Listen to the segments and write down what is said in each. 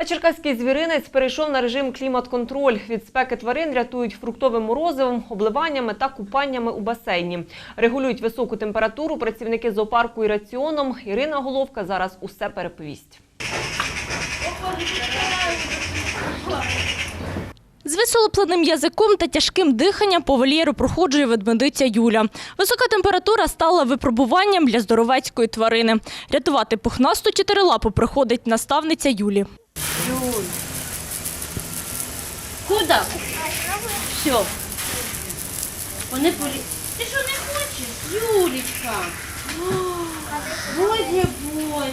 А черкаський звіринець перейшов на режим клімат-контроль. Від спеки тварин рятують фруктовим морозивом, обливаннями та купаннями у басейні. Регулюють високу температуру працівники зоопарку і раціоном. Ірина Головка зараз усе переповість. З висолопленим язиком та тяжким диханням по вольєру проходжує ведмедиця Юля. Висока температура стала випробуванням для здоровецької тварини. Рятувати пухнасту чотирилапу приходить наставниця Юлі. Куда? Все. Вони полі... Ти що не хочеш, Юлічка? Боже, Боже.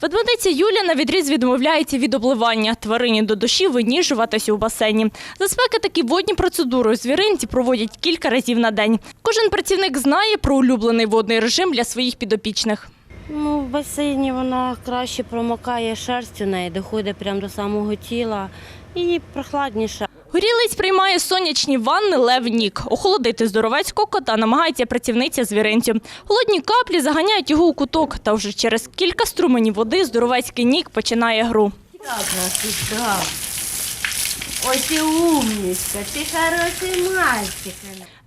Ведмедиця Юля на відріз відмовляється від обливання. Тварині до душі виніжуватися у басейні. За спеки такі водні процедури у звіринці проводять кілька разів на день. Кожен працівник знає про улюблений водний режим для своїх підопічних. Ну, в басейні вона краще промокає шерсть у неї, доходить прямо до самого тіла і прохладніша. Горілиць приймає сонячні ванни Лев Нік. Охолодити здоровецького кота намагається працівниця звіринцю. Холодні каплі заганяють його у куток, та вже через кілька струменів води здоровецький нік починає гру. Так, сестра. Ой, і умничка, ти хороший мальчик.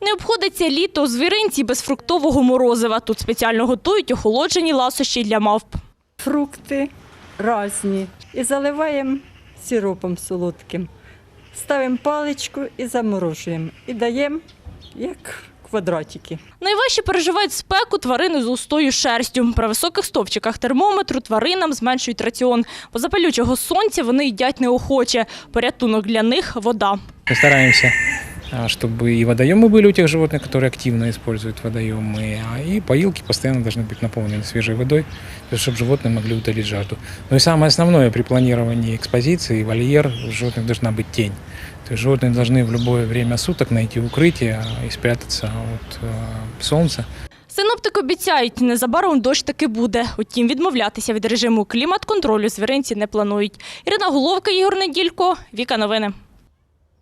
Не обходиться літо у звіринці без фруктового морозива. Тут спеціально готують охолоджені ласощі для мавп. фрукти різні і заливаємо сиропом солодким. Ставимо паличку і заморожуємо. І даємо як квадратики. Найважче переживають спеку тварини з густою шерстю. При високих стовпчиках термометру тваринам зменшують раціон, бо запалючого сонця вони їдять неохоче. Порятунок для них вода. А, чтобы и водоемы были у тех животных, которые активно используют водоемы, а и поилки постоянно должны быть наполнены свежей водой, чтобы животные могли утолить жажду. Ну и самое основное при планировании экспозиции, вольер, у животных должна быть тень. То есть животные должны в любое время суток найти укрытие и спрятаться от э, солнца. Синоптики обіцяють, незабаром дощ таки буде. Утім, відмовлятися від режиму клімат-контролю звіринці не планують. Ірина Головка, Ігор Неділько, Віка Новини.